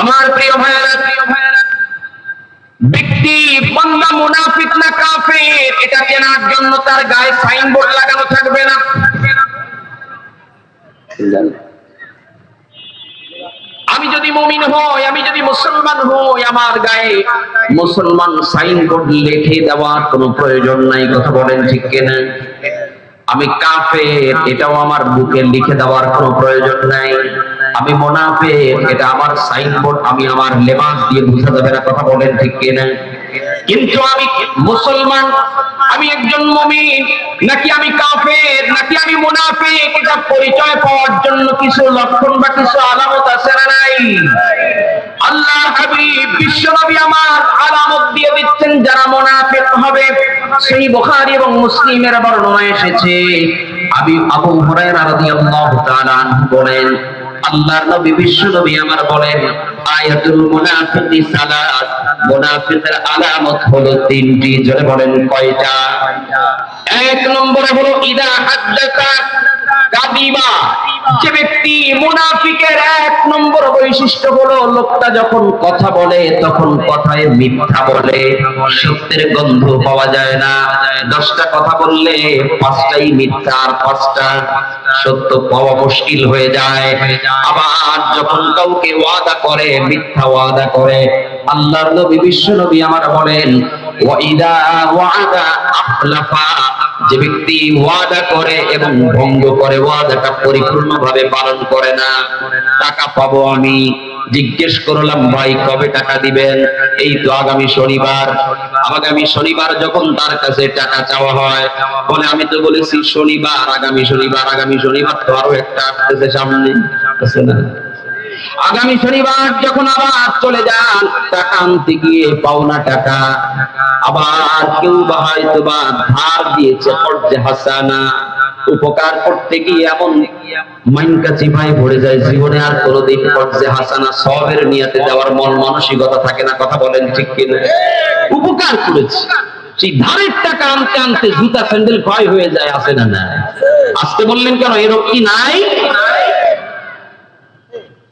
আমার প্রিয় ভাইয়েরা প্রিয় ভাইয়েরা, ব্যক্তি বান্দা মুনাফিক না কাফের, এটা চেনার জন্য তার গায়ে সাইনবোর্ড লাগানো থাকবে না। আমি যদি মুমিন হই, আমি যদি মুসলমান হই, আমার গায়ে মুসলমান সাইনবোর্ড লিখে দেওয়ার কোনো প্রয়োজন নাই, কথা বলেন ঠিক কিনা? আমি কাফের, এটাও আমার বুকে লিখে দেওয়ার কোনো প্রয়োজন নাই। আমি মোনাফের এটা আমার সাইনবোর্ড আমি আমার লেবাস দিয়ে বুঝা যাবে না কথা বলেন, ঠিক কিনা কিন্তু আমি মুসলমান, আমি একজন মুমিন, নাকি আমি কাফের, নাকি আমি মুনাফিক, এটা পরিচয় পাওয়ার জন্য কিছু লক্ষণ বা কিছু আলামত আছে না নাই? আল্লাহ হাবিব, বিশ্বনবী আমার আলামত দিয়ে দিচ্ছেন, যারা মুনাফিক হবে, সেই বুখারী এবং মুসলিমের বর্ণনা এসেছে। আমি আবু হুরায়রা রাদিয়াল্লাহু তাআলা বলেন আল্লাহর নবী বিশ্ব নবী আমার বলেন আয়াতুল মুনাফিকি সালাত। মুনাফিকের আলামত হলো তিনটি জোরে বলেন কয়টা? এক নম্বরে হলো ইদা হাদ্দাসা যে ব্যক্তি মুনাফিকের এক নম্বর বৈশিষ্ট্য হলো লোকটা যখন কথা বলে তখন কথায় মিথ্যা বলে। সত্যের গন্ধ পাওয়া যায় না। দশটা কথা বললে পাঁচটাই মিথ্যা আর পাঁচটা সত্য পাওয়া মুশকিল হয়ে যায়। আবার যখন কাউকে ওয়াদা করে, মিথ্যা ওয়াদা করে, আল্লাহর নবী, বিশ্ব নবী আমার বলেন ওয়াইদা ওয়াদা আখলাফা যে ব্যক্তি ওয়াদা করে এবং ভঙ্গ করে, ওয়াদাটা পরিপূর্ণভাবে পালন করে না, টাকা পাবো আমি। জিজ্ঞেস করলাম, ভাই, কবে টাকা দিবেন? এই তো আগামী শনিবার। আগামী শনিবার যখন তার কাছে টাকা চাওয়া হয়, বলে, আমি তো বলেছি শনিবার, আগামী শনিবার আগামী শনিবার তো আরও একটা আসতেছে সামনে। আছে না? আগামী শনিবার যখন আবার চলে যান টাকা আনতে গিয়ে পাওনা টাকা। আবার কেউ বা হয়তো বা ধার দিয়েছে কর্জে হাসানা। উপকার করতে গিয়ে এমন মাইনকা ভাই ভরে যায়, জীবনে আর কোনোদিন কর্জে হাসানা সবের নিয়াতে যাওয়ার মন মানসিকতা থাকে না, কথা বলেন ঠিক কিনা? উপকার করেছে। সেই ধারের টাকা আনতে আনতে জুতা স্যান্ডেল ক্ষয় হয়ে যায়, আসে না না আজকে বললেন কেন? এরকম কি নাই?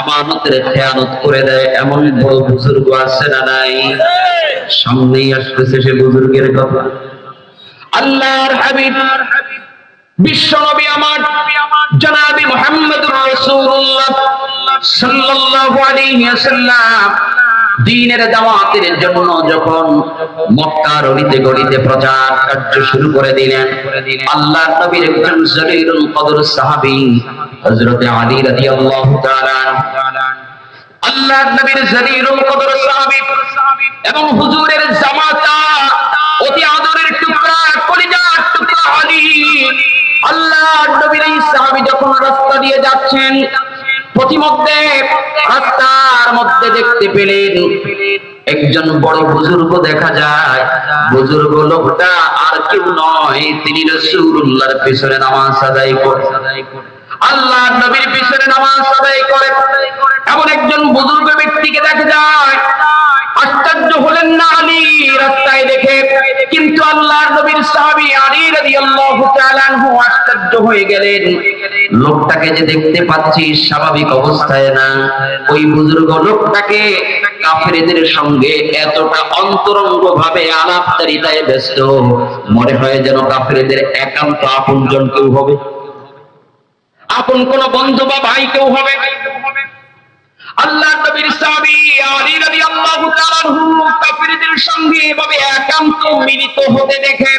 আমানতের খেয়ানত করে দেয়, এমন বড় বুজুর্গ আছে না নাই? সামনেই আসতেছে সে বুজুর্গের কথা। আল্লাহর হাবিব বিশ্বনবী আমার, জনাবি মোহাম্মদ রাসূলুল্লাহ সাল্লাল্লাহু আলাইহি ওয়াসাল্লাম। দ্বীনের দাওয়াতের জন্য যখন মক্কার অলিতে গলিতে প্রচার কার্য শুরু করে দিলেন। আল্লাহর নবীর একজন জলিলুল কদর সাহাবী, হযরতে আলী রাদিয়াল্লাহু তাআলা। আল্লাহর নবীর জলিলুল কদর সাহাবী এবং হুজুরের জামাতা, অতি আদরের টুকরা, কলিজার টুকরা আলী। আল্লাহর নবীর এই সাহাবী যখন রাস্তা দিয়ে যাচ্ছেন দেখতে পেলেন। একজন বড় বুজুর্গ দেখা যায়। বুজুর্গ লোকটা আর কেউ নয়, তিনি রসুল্লাহর পেছনে নামাজ আদায় করে আল্লাহ নবীর পিছনে নামাজ আদায় করে এমন একজন বুজুর্গ ব্যক্তিকে দেখা যায়। আশ্চর্য হলেন না আলী, রাস্তায় দেখে। কিন্তু আল্লাহর নবীর সাহাবী আলী রাদিয়াল্লাহু তাআলা আশ্চর্য হয়ে গেলেন। লোকটাকে যে দেখতে পাচ্ছি স্বাভাবিক অবস্থায় না, ওই বুজুর্গ লোকটাকে কাফেরদের সঙ্গে এতটা অন্তরঙ্গ ভাবে আলাপচারিতায় ব্যস্ত, মনে হয় যেন কাফেরদের একান্ত আপনজন কেউ হবে। আপন কোন বন্ধু বা ভাই কেউ হবে। আল্লাহ নবীর সাহাবী আলী রাদিয়াল্লাহু তাআলা কাফিরদের সঙ্গে এভাবে একান্ত মিলিত হতে দেখে।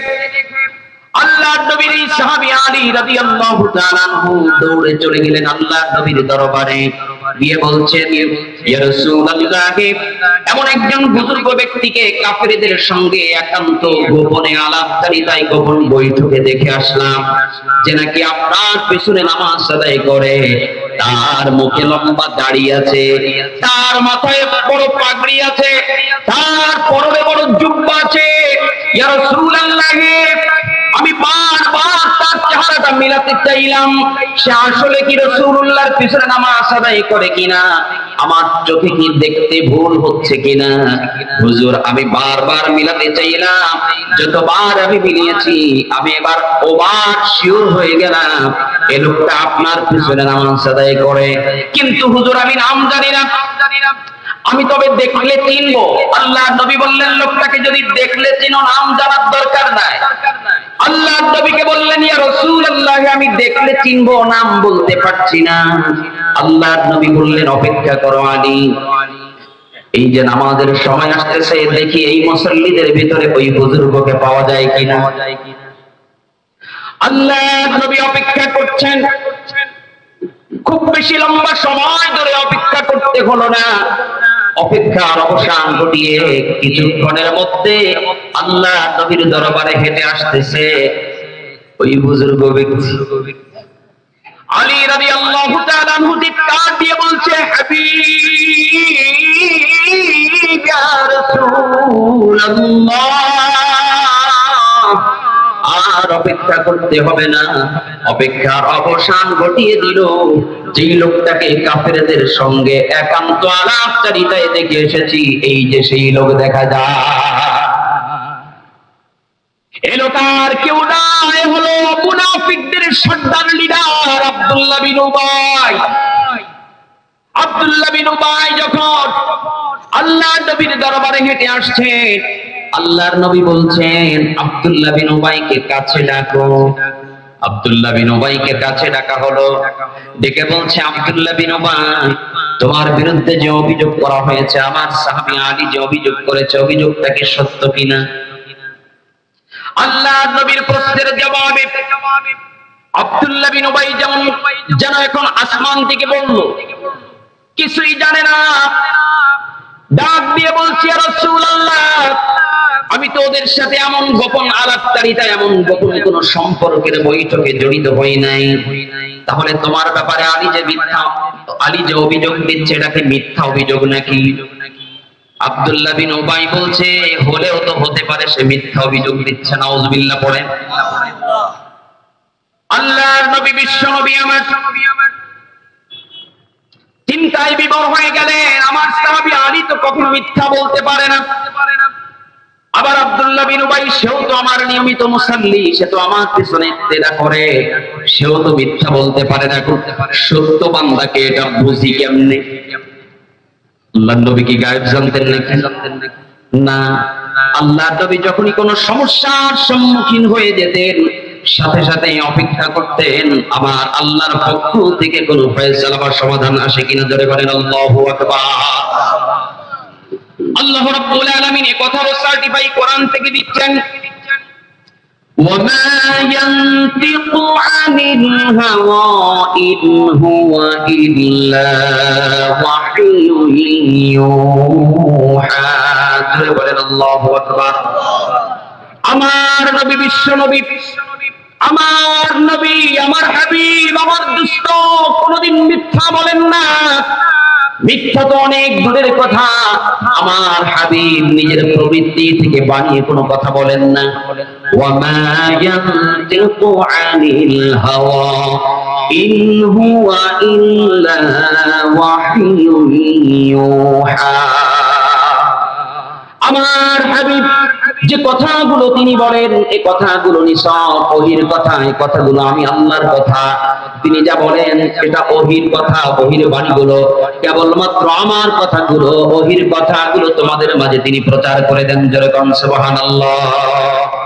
আল্লাহ নবীর সাহাবী আলী রাদিয়াল্লাহু তাআলা দৌড়ে চলে গেলেন আল্লাহ নবীর দরবারে। গিয়ে বলছেন, ইয়া রাসূলুল্লাহ এমন একজন বুজুর্গ ব্যক্তিকে কাফিরদের সঙ্গে একান্ত গোপনে গোপন বৈঠকে দেখে আসলাম, যে নাকি আপনার পেছনে নামাজ আদায় করে। তার মুখে লম্বা দাড়ি আছে, তার মাথায় বড় পাগড়ি আছে, তার পরনে বড় জুব্বা আছে। ইয়া রাসূলুল্লাহ মিলাতে চাইলাম, সে আসলে কি রসুল্লাহর পিছনে করে কিনা? আমার চোখে কি দেখতে ভুল হচ্ছে কিনা? হুজুর, আমি বারবার মিলাতে চাইলাম, যতবার আমি মিলিয়েছি, আমি এবার ওবার শিওর হয়ে গেলাম, এ লোকটা আপনার পিছনে নামাজ আদায় করে। কিন্তু হুজুর, আমি নাম জানি না। আমি তবে দেখলে চিনবো। আল্লাহ নবী বললেন, লোকটাকে যদি দেখলে চিনো, নাম জানার দরকার নাই। নবীকে বললেন, ইয়া রাসূলুল্লাহ, আমি দেখলে চিনবো, নাম বলতে পারছি না। আল্লাহ নবী বললেন, অপেক্ষা করো আলী। এই যে নামাজের সময় আসতেছে, দেখি এই মুসল্লিদের ভিতরে ওই বুজুর্গকে পাওয়া যায় কিনা? আল্লাহ নবী অপেক্ষা করছেন। খুব বেশি লম্বা সময় ধরে অপেক্ষা করতে হলো না। অপেক্ষার অবসান ঘটিয়ে কিছুক্ষণের মধ্যে আল্লাহ নবীর দরবারে হেঁটে আসতেছে। ওই বুজুর্গ ব্যক্তি। আর অপেক্ষা করতে হবে না। অপেক্ষার অবসান ঘটিয়ে দিল। যেই লোকটাকে কাফেরদের সঙ্গে একান্ত আলাপচারিতায় দেখে এসেছি, এই যে সেই লোক দেখা যায়। এলো তার কেউ নাই হলো মুনাফিকদের সর্দার leader Abdullah bin Ubay. Abdullah bin Ubay যখন আল্লাহ নবীর দরবারে হেঁটে আসছেন, আল্লাহর নবী বলছেন, আব্দুল্লাহ বিন উবাইকে কাছে ডাকো। আব্দুল্লাহ বিন উবাইকে কাছে ডাকা হলো। ডেকে বলছে, আব্দুল্লাহ বিন উবাই, তোমার বিরুদ্ধে যে অভিযোগ করা হয়েছে, আমার সাহাবী আলী যে অভিযোগ করেছে, অভিযোগটা কি সত্য কিনা? আল্লাহ নবীর প্রশ্নের জবাবে আব্দুল্লাহ বিন উবাই যেমন যেন এখন আসমান থেকে বলল, কিছুই জানে না। ডাক দিয়ে বলছি রাসূলুল্লাহ, আমি তো ওদের সাথে এমন গোপন আলাপচারিতা, এমন গোপন কোন সম্পর্কের বৈঠকে জড়িত হই নাই। তাহলে তোমার ব্যাপারে আলী যে মিথ্যা আলী যে অভিযোগ দিচ্ছে এটাকে মিথ্যা অভিযোগ নাকি? আব্দুল্লাহ বিন উবাই বলছে, হলেও তো হতে পারে সে মিথ্যা অভিযোগ দিচ্ছে, নাউজুবিল্লাহ পড়েন আল্লাহর নবী, বিশ্ব নবী আমার। চিন্তায় বিবর হয়ে গেলেন। আমার সাহাবী আলী তো কখনো মিথ্যা বলতে পারে না। আবার আব্দুল্লাহ বিন উবাই, সেও তো আমার নিয়মিত মুসাল্লি, সে তো আমার পিছনে তেরা করে। সেও তো মিথ্যা বলতে পারে না। সত্য বান্দাকে এটা বুঝি কেমনে? আল্লাহ নবী কি গায়েব জানতেন নাকি? জানতেন নাকি না। আল্লাহ নবী যখনই কোনো সমস্যার সম্মুখীন হয়ে যেতেন, সাথে সাথে অপেক্ষা করতেন আমার আল্লাহর পক্ষ থেকে কোনো ফয়সালা বা সমাধান আসে কিনা ধরে বলেন, আল্লাহু আকবার। আল্লাহ রাব্বুল আলামিন এই কথার সার্টিফাই কোরআন থেকে দিচ্ছেন وما ينطق عن الهوى إن هو إلا وحي يوحى বলেন আল্লাহু আকবার আমার নবী বিশ্ব নবী আমার নবী আমার হাবিব আমার দুষ্ট কোনদিন মিথ্যা বলেন না মিথ্যা তো অনেক দূরের কথা। আমার হাবিব নিজের প্রবৃত্তি থেকে বানিয়ে কোনো কথা বলেন না। আমার হাবিব যে কথাগুলো তিনি বলেন এই কথাগুলো নিসব ওহির কথা এই কথাগুলো আমি আল্লাহর কথা। তিনি যা বলেন, এটা অহির কথা, অহির বাণীগুলো, কেবলমাত্র আমার কথাগুলো, অহির কথাগুলো তোমাদের মাঝে তিনি প্রচার করে দেন যেরকম সুবহানাল্লাহ।